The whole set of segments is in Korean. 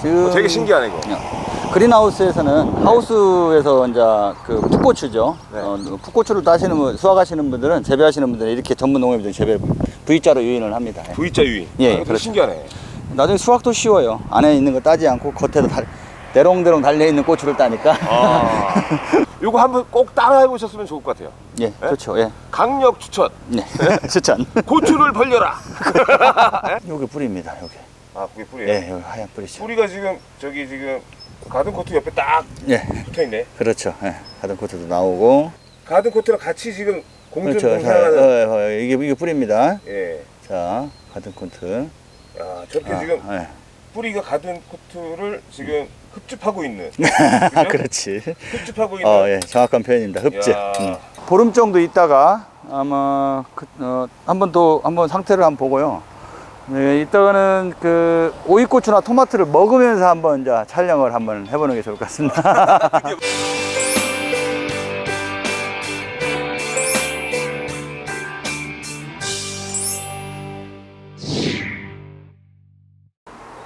지금 어, 되게 신기하네 이거. 그린하우스에서는 하우스에서 이제 그 풋고추죠. 네. 어, 풋고추를 따시는 분, 수확하시는 분들은 재배하시는 분들은 이렇게 전문 농업인들 재배 V자로 유인을 합니다. 예. V자 유인. 예, 아, 되게 그렇죠. 신기하네. 나중에 수확도 쉬워요. 안에 있는 거 따지 않고 겉에도 달, 대롱대롱 달려 있는 고추를 따니까. 아, 요거 한번 꼭 따라해 보셨으면 좋을 것 같아요. 예, 좋죠. 예, 강력 추천. 네, 추천. 고추를 벌려라. 여기 뿌리입니다. 여기. 아, 그게 뿌리예요. 예, 여기 하얀 뿌리죠. 뿌리가 지금 저기 지금 가든 코트 옆에 딱 예, 붙어 있네. 그렇죠. 예, 가든 코트도 나오고. 가든 코트랑 같이 지금 공존 그렇죠. 자, 공사하는. 어, 어, 이게 이게 뿌리입니다. 예. 자, 가든 코트. 야, 저렇게 아, 지금 예. 뿌리가 가든 코트를 지금 흡집하고 있는. 아? 그렇지. 흡집하고 있는. 어, 예, 정확한 표현입니다. 흡집. 야. 음. 보름 정도 있다가 아마 그, 어, 한번 또 한번 상태를 한번 보고요. 네, 이따가는 그 오이고추나 토마토를 먹으면서 한번 이제 촬영을 한번 해보는 게 좋을 것 같습니다.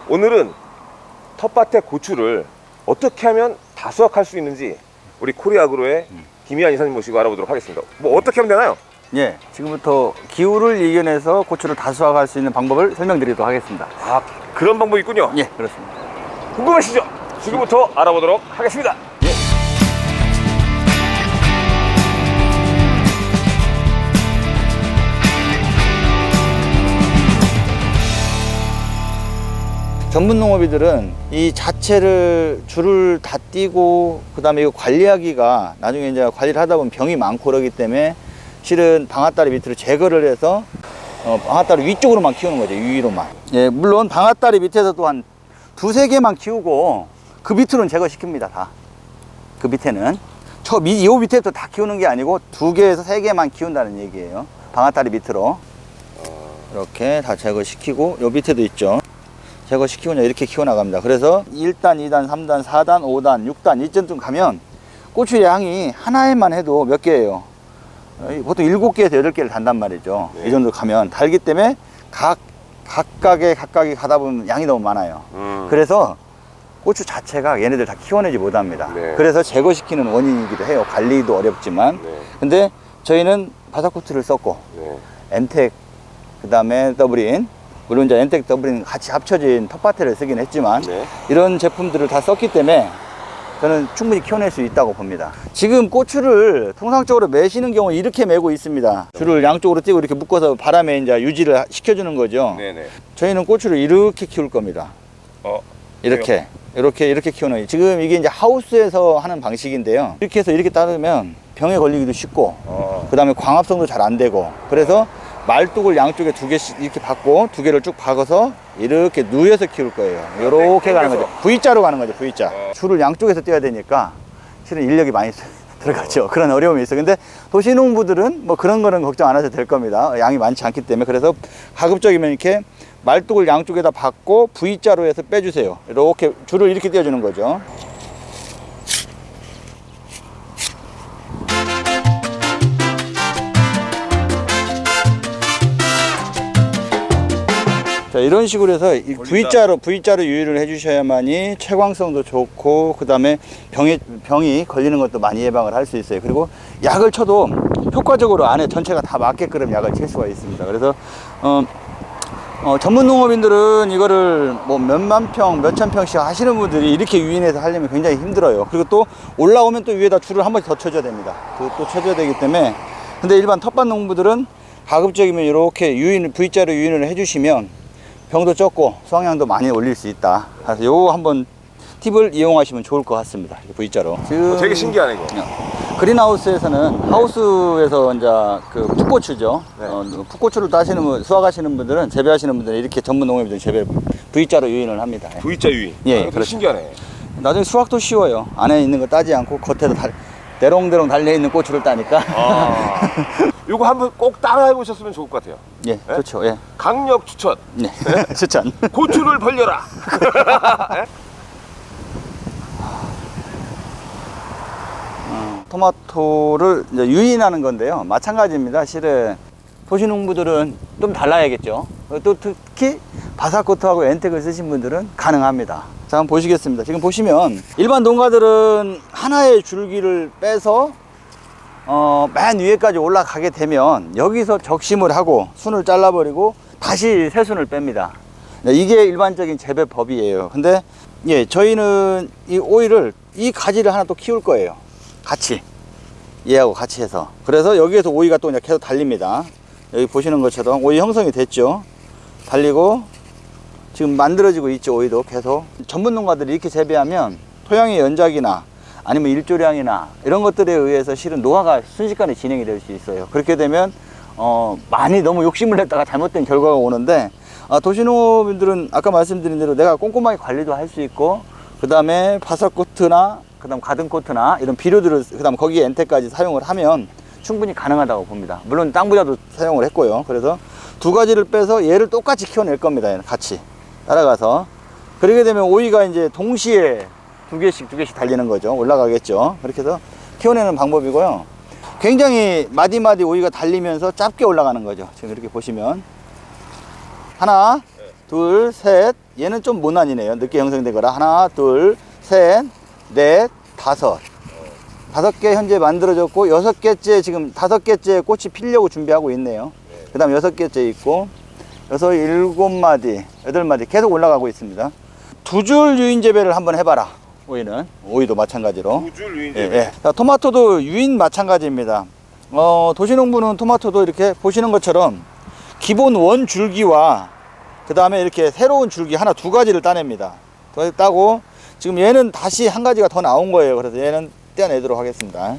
오늘은 텃밭의 고추를 어떻게 하면 다 수확할 수 있는지 우리 코리아그로의 김희안 이사님 모시고 알아보도록 하겠습니다. 뭐 어떻게 하면 되나요? 예, 지금부터 기후를 이겨내서 고추를 다 수확할 수 있는 방법을 설명드리도록 하겠습니다. 아 그런 방법이 있군요. 예, 그렇습니다. 궁금하시죠? 지금부터 알아보도록 하겠습니다. 전문 농업이들은 이 자체를 줄을 다 띄고 그다음에 이거 관리하기가 나중에 이제 관리를 하다 보면 병이 많고 그러기 때문에 실은 방아다리 밑으로 제거를 해서 어, 방아다리 위쪽으로만 키우는 거죠 위로만. 예 물론 방아다리 밑에서 또한 두세 개만 키우고 그 밑으로는 제거시킵니다 다. 그 밑에는. 저 밑, 요 밑에도 다 키우는 게 아니고 두 개에서 세 개만 키운다는 얘기예요 방아다리 밑으로. 이렇게 다 제거시키고 요 밑에도 있죠 제거시키고 이제 이렇게 키워나갑니다. 그래서 1단, 2단, 3단, 4단, 5단, 6단 이쯤 가면 고추의 양이 하나에만 해도 몇 개예요. 어, 보통 7개에서 8개를 단단 말이죠. 네. 이 정도 가면 달기 때문에 각, 각각의 각각이 가다 보면 양이 너무 많아요. 음. 그래서 고추 자체가 얘네들 다 키워내지 못합니다. 네. 그래서 제거시키는 원인이기도 해요. 관리도 어렵지만. 네, 근데 저희는 바삭코트를 썼고 네. 엔텍 그 다음에 더블인 물론 이제 엔텍 더블인 같이 합쳐진 텃밭을 쓰긴 했지만 네. 이런 제품들을 다 썼기 때문에 저는 충분히 키워낼 수 있다고 봅니다. 지금 고추를 통상적으로 매시는 경우 이렇게 매고 있습니다. 줄을 양쪽으로 띄고 이렇게 묶어서 바람에 이제 유지를 시켜주는 거죠. 네, 네. 저희는 고추를 이렇게 키울 겁니다. 어, 이렇게 이렇게 이렇게 키우는. 지금 이게 이제 하우스에서 하는 방식인데요. 이렇게 해서 이렇게 따르면 병에 걸리기도 쉽고 어. 그 다음에 광합성도 잘 안 되고 그래서 말뚝을 양쪽에 두 개씩 이렇게 박고 두 개를 쭉 박아서 이렇게 누여서 키울 거예요. 이렇게 가는 거죠. V자로 가는 거죠 V자. 어. 줄을 양쪽에서 떼야 되니까 실은 인력이 많이 들어가죠. 그런 어려움이 있어요. 근데 도시농부들은 뭐 그런 거는 걱정 안 하셔도 될 겁니다. 양이 많지 않기 때문에. 그래서 가급적이면 이렇게 말뚝을 양쪽에다 박고 V자로 해서 빼주세요. 이렇게 줄을 이렇게 떼어주는 거죠 자 이런 식으로 해서 이 V자로 V자로 유의를 해주셔야만이 채광성도 좋고 그 다음에 병이 병이 걸리는 것도 많이 예방을 할 수 있어요. 그리고 약을 쳐도 효과적으로 안에 전체가 다 맞게끔 약을 칠 수가 있습니다. 그래서 어, 어, 전문 농업인들은 이거를 뭐 몇만 평, 몇천 평씩 하시는 분들이 이렇게 유인해서 하려면 굉장히 힘들어요. 그리고 또 올라오면 또 위에다 줄을 한 번 더 쳐줘야 됩니다. 또, 또 쳐줘야 되기 때문에. 근데 일반 텃밭 농부들은 가급적이면 이렇게 유인, V자로 유인을 해주시면 병도 적고 수확량도 많이 올릴 수 있다. 그래서 요거 한번 팁을 이용하시면 좋을 것 같습니다. V자로. 지금 어, 되게 신기하네 이거. 그린하우스에서는 하우스에서 이제 그 풋고추죠. 네. 어, 풋고추를 따시는 분, 수확하시는 분들은 재배하시는 분들은 이렇게 전문 농업인들 재배 V자로 유인을 합니다. V자 유인. 예, 아, 되게 그렇죠. 신기하네. 나중에 수확도 쉬워요. 안에 있는 거 따지 않고 겉에도 달, 대롱대롱 달려 있는 고추를 따니까. 아, 요거 한번 꼭 따라해 보셨으면 좋을 것 같아요. 예, 좋죠. 예, 강력 추천. 네, 추천. 고추를 벌려라. 토마토를 이제 유인하는 건데요. 마찬가지입니다. 실은 도시농부들은 좀 달라야겠죠. 또 특히 바사코트하고 엔텍을 쓰신 분들은 가능합니다. 자, 한번 보시겠습니다. 지금 보시면 일반 농가들은 하나의 줄기를 빼서 어, 맨 위에까지 올라가게 되면 여기서 적심을 하고 순을 잘라버리고 다시 새 순을 뺍니다. 네, 이게 일반적인 재배 법이에요. 근데 예, 저희는 이 오이를 이 가지를 하나 또 키울 거예요. 같이. 얘하고 같이 해서. 그래서 여기에서 오이가 또 계속 달립니다. 여기 보시는 것처럼 오이 형성이 됐죠. 달리고 지금 만들어지고 있죠. 오이도 계속. 전문 농가들이 이렇게 재배하면 토양의 연작이나 아니면 일조량이나 이런 것들에 의해서 실은 노화가 순식간에 진행이 될 수 있어요. 그렇게 되면 어, 많이 너무 욕심을 냈다가 잘못된 결과가 오는데 아, 도시농업인들은 아까 말씀드린 대로 내가 꼼꼼하게 관리도 할 수 있고 그 다음에 바삭코트나 그 다음 가든코트나 이런 비료들을 그 다음 거기에 엔테까지 사용을 하면 충분히 가능하다고 봅니다. 물론 땅부자도 사용을 했고요. 그래서 두 가지를 빼서 얘를 똑같이 키워낼 겁니다. 같이 따라가서 그렇게 되면 오이가 이제 동시에 두 개씩 두 개씩 달리는 거죠. 올라가겠죠. 그렇게 해서 키워내는 방법이고요. 굉장히 마디마디 오이가 달리면서 짧게 올라가는 거죠. 지금 이렇게 보시면 하나, 둘, 셋. 얘는 좀 모난이네요. 늦게 형성된 거라. 하나, 둘, 셋, 넷, 다섯. 다섯 개 현재 만들어졌고 여섯 개째 지금 다섯 개째 꽃이 피려고 준비하고 있네요. 그 다음 여섯 개째 있고 여섯 일곱 마디, 여덟 마디 계속 올라가고 있습니다. 두 줄 유인 재배를 한번 해봐라. 오이는 오이도 마찬가지로. 우줄 유인 예, 재배. 예. 자, 토마토도 유인 마찬가지입니다. 어, 도시농부는 토마토도 이렇게 보시는 것처럼 기본 원 줄기와 그 다음에 이렇게 새로운 줄기 하나 두 가지를 따냅니다. 더 따고 지금 얘는 다시 한 가지가 더 나온 거예요. 그래서 얘는 떼어내도록 하겠습니다.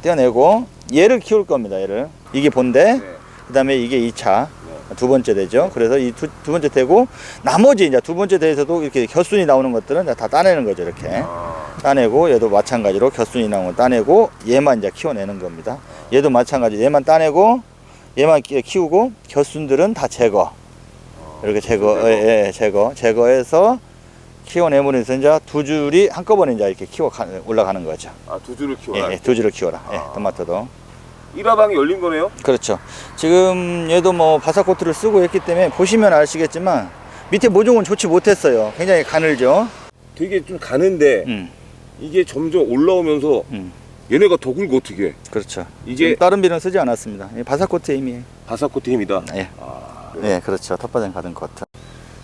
떼어내고 얘를 키울 겁니다. 얘를 이게 본데 네. 그 다음에 이게 2차 두 번째 되죠. 그래서 이 두 번째 되고 나머지 이제 두 번째 대에서도 이렇게 곁순이 나오는 것들은 다 따내는 거죠. 이렇게. 아, 따내고 얘도 마찬가지로 곁순이 나온 거 따내고 얘만 이제 키워내는 겁니다. 얘도 마찬가지 얘만 따내고 얘만 키- 키우고 곁순들은 다 제거. 이렇게 제거. 예, 예, 제거, 제거해서 키워내면서 이제 두 줄이 한꺼번에 이제 이렇게 키워 가, 올라가는 거죠. 아, 두 줄을 예, 키워라. 예, 두 줄을 키워라. 예, 아. 토마토도. 일화방이 열린 거네요. 그렇죠. 지금 얘도 뭐 바사코트를 쓰고 했기 때문에 보시면 아시겠지만 밑에 모종은 좋지 못했어요. 굉장히 가늘죠. 되게 좀 가는데 음, 이게 점점 올라오면서 음, 얘네가 더 굵어 어떻게? 그렇죠. 이게 지금 다른 비료는 쓰지 않았습니다. 이 바사코트의 힘이에요. 바사코트 힘이다. 예. 아, 네, 그렇죠. 텃밭엔 가든 커트.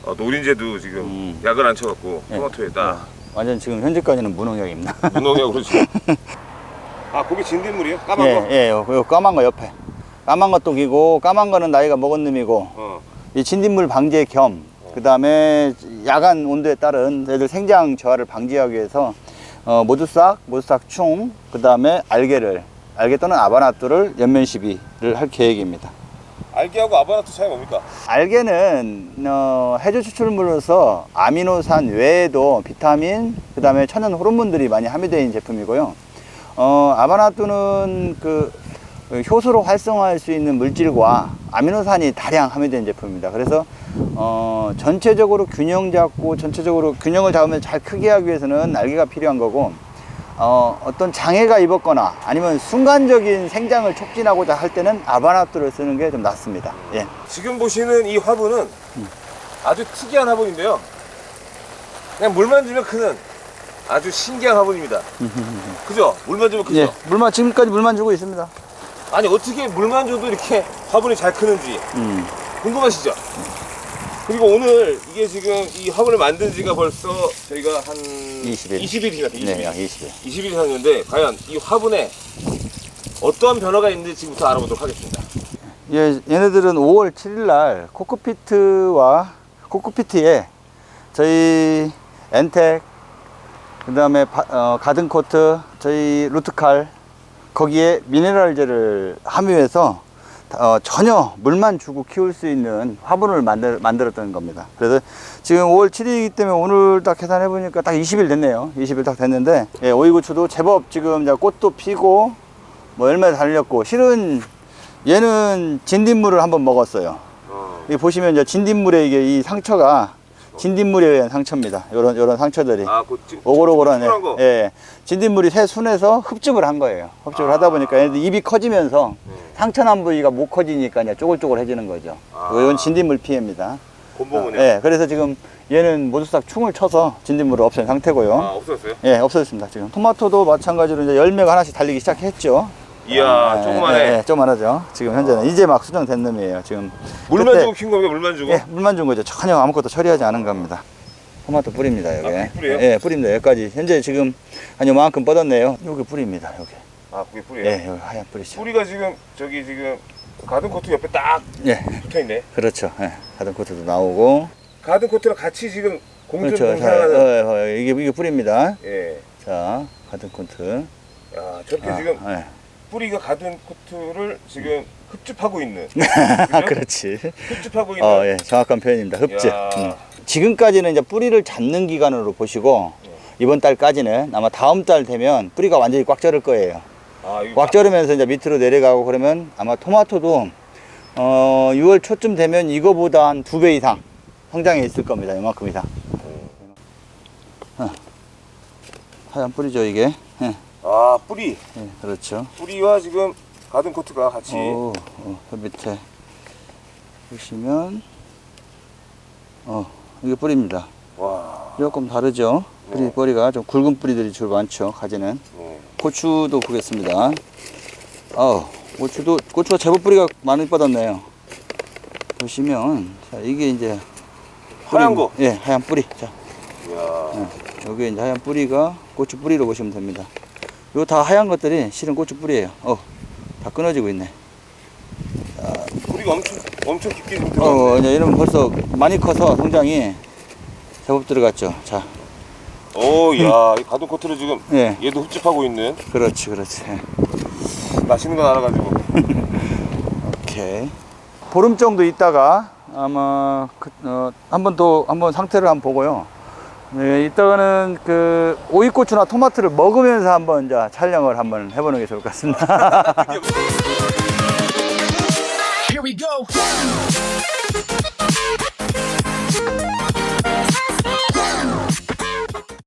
아, 노린재도 지금 음. 약을 안 쳐갖고 예. 토마토에다 완전 지금 현재까지는 무농약입니다. 무농약으로 지금. 아, 거기 진딧물이요? 까만 예, 거? 예, 요, 요 까만 거 옆에. 까만 것도 기고, 까만 거는 나이가 먹은 놈이고, 어. 이 진딧물 방제 겸, 그 다음에 야간 온도에 따른 애들 생장 저하를 방지하기 위해서, 어, 모두싹, 모두싹 충, 그 다음에 알게를, 알게 또는 아바나뚜를 연면 시비를 할 계획입니다. 알게하고 아바나트 차이 뭡니까? 알게는 어, 해조 추출물로서 아미노산 외에도 비타민, 그 다음에 천연 호르몬들이 많이 함유되어 있는 제품이고요. 어, 아바나뚜는 그 효소로 활성화할 수 있는 물질과 아미노산이 다량 함유된 제품입니다. 그래서 어, 전체적으로 균형 잡고 전체적으로 균형을 잡으면 잘 크게 하기 위해서는 알게가 필요한 거고 어, 어떤 장애가 입었거나 아니면 순간적인 생장을 촉진하고자 할 때는 아바나뚜를 쓰는 게 좀 낫습니다. 예. 지금 보시는 이 화분은 아주 특이한 화분인데요. 그냥 물만 주면 크는 아주 신기한 화분입니다. 그죠? 물만 주면 크죠? 예, 물만 지금까지 물만 주고 있습니다. 아니 어떻게 물만 줘도 이렇게 화분이 잘 크는지 음. 궁금하시죠? 그리고 오늘 이게 지금 이 화분을 만든 지가 벌써 저희가 한 20일. 20일 지났어요. 20일. 네, 약 20일. 20일 지났는데 과연 이 화분에 어떠한 변화가 있는지 지금부터 알아보도록 하겠습니다. 예, 얘네들은 5월 7일 날 코크피트와 코크피트에 저희 엔텍 그 다음에 바- 어, 가든코트 저희 루트칼 거기에 미네랄제를 함유해서 어, 전혀 물만 주고 키울 수 있는 화분을 만들, 만들었던 겁니다. 그래서 지금 5월 7일이기 때문에 오늘 딱 계산해 보니까 딱 20일 됐네요. 20일 딱 됐는데 예, 오이고추도 제법 지금 꽃도 피고 뭐 열매 달렸고 실은 얘는 진딧물을 한번 먹었어요. 이 보시면 이제 진딧물에 이게 이 상처가 진딧물에 의한 상처입니다. 요런 요런 상처들이. 아, 그 지금 예, 푸른 거. 예. 진딧물이 새 순에서 흡집을 한 거예요. 흡집을 아. 하다 보니까 얘들 입이 커지면서 네. 상처난 부위가 못 커지니까 이제 쪼글쪼글해지는 거죠. 아. 이건 진딧물 피해입니다. 곰봉은요? 예, 그래서 지금 얘는 모두싹 충을 쳐서 진딧물을 없앤 상태고요. 아, 없어졌어요? 예, 없어졌습니다. 지금 토마토도 마찬가지로 이제 열매가 하나씩 달리기 시작했죠. 이야, 아, 조그만해. 예, 예, 조그만하죠. 지금 현재는 이제 막 수정된 놈이에요. 지금 물만 그때- 주고 키운 겁니다, 물만 주고. 예, 물만 준 거죠. 전혀 아무것도 처리하지 않은 겁니다. 토마토 뿌립니다, 여기. 아, 뿌리예요? 예, 뿌립니다. 여기까지. 현재 지금 한 요만큼 뻗었네요. 여기 뿌립니다, 여기. 아, 그게 뿌리예요? 예, 여기 하얀 뿌리죠. 뿌리가 지금, 저기 지금, 가든 코트 옆에 딱 예, 붙어 있네. 그렇죠. 예, 가든 코트도 나오고. 가든 코트랑 같이 지금 공존 그렇죠. 자, 공사하는. 어, 어, 이게, 이게 뿌립니다. 예. 자, 가든 코트. 야, 저렇게 아, 지금 예. 뿌리가 가든 코트를 지금 흡집하고 있는. 아? 그렇지. 흡집하고 있는. 어, 예, 정확한 표현입니다. 흡집. 야. 음. 지금까지는 이제 뿌리를 잡는 기간으로 보시고 네. 이번 달까지는 아마 다음 달 되면 뿌리가 완전히 꽉 자를 거예요. 아, 이거 꽉 자르면서 이제 밑으로 내려가고 그러면 아마 토마토도 어, 6월 초쯤 되면 이거보다 한 두 배 이상 성장해 있을 겁니다. 이만큼 이상. 어. 하얀 뿌리죠 이게. 예, 아, 뿌리. 예, 그렇죠. 뿌리와 지금 가든 코트가 같이. 오, 어, 그 밑에 보시면 어 이게 뿌리입니다. 와. 조금 다르죠. 뿌리 네. 뿌리가 좀 굵은 뿌리들이 주로 많죠. 가지는 네. 고추도 보겠습니다. 어 고추도 고추가 제법 뿌리가 많이 뻗었네요. 보시면 자 이게 이제 하얀 뿌리- 거. 예, 하얀 뿌리. 자 이야. 여기 이제 하얀 뿌리가 고추 뿌리로 보시면 됩니다. 이거 다 하얀 것들이 실은 고추 뿌리예요. 어, 다 끊어지고 있네. 뿌리가 엄청, 엄청 깊게 좀 들어갔네. 어, 이제 이러면 벌써 많이 커서 성장이 제법 들어갔죠. 자, 오, 야, 이 가든코트를 지금 예, 얘도 흡집하고 있는 그렇지, 그렇지. 예. 맛있는 건 알아가지고. 오케이. 보름 정도 있다가 아마 그, 어, 한번 더 한번 상태를 한번 보고요. 네, 이따가는 그 오이고추나 토마토를 먹으면서 한번 이제 촬영을 한번 해보는 게 좋을 것 같습니다. Here we go.